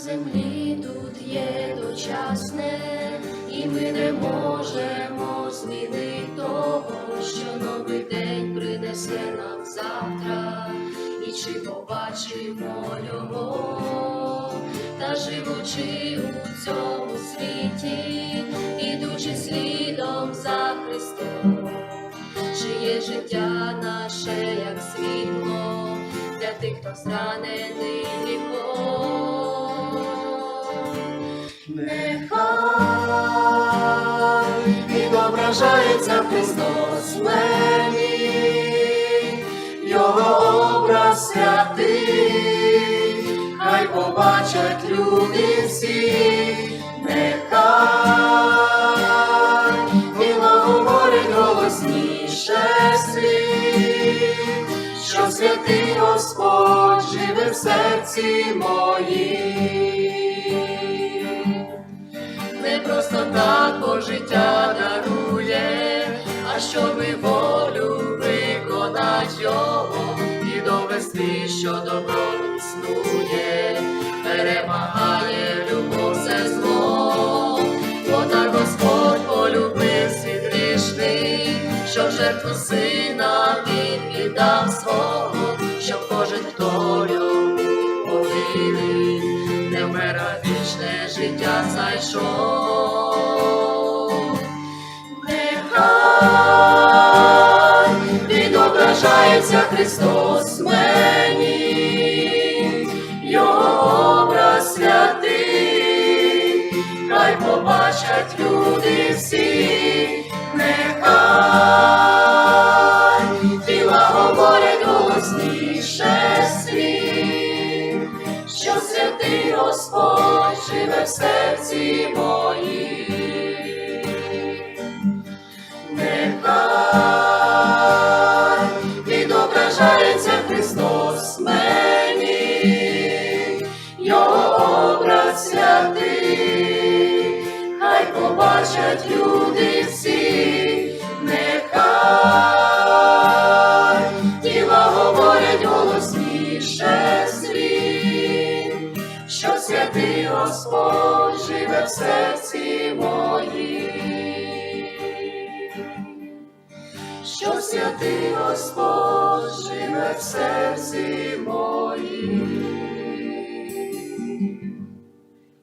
землі тут є дочасне, і ми не можемо змінити того, що новий день принесе нам завтра, і чи побачимо його, та живучи у цьому світі, ідучи слідом за Христом, чиє життя наше, як світло, для тих, хто зранений гріхом. Відображається Христос мені, Його образ святий, хай побачать люди всі, нехай Він говорить голосніше слів, що святий Господь живе в серці моїм. Не просто так Бог життя дарує, а щоби волю виконать його і довести, що добро існує, перемагає любов все зло, бо так Господь полюбив світ грішний, що в жертву сина він віддав свого, щоб кожен, хто йому повірить, не вмер, а вічне життя знайшов. Відображається Христос мені, Його образ святий, хай побачать люди всі, нехай тіла говорять голосніше слів, що святий Господь живе в серці моїм. Побачать люди всі, нехай тіла говорять голосніше слів, що святий Господь живе в серці моїм що святий Господь живе в серці моїм.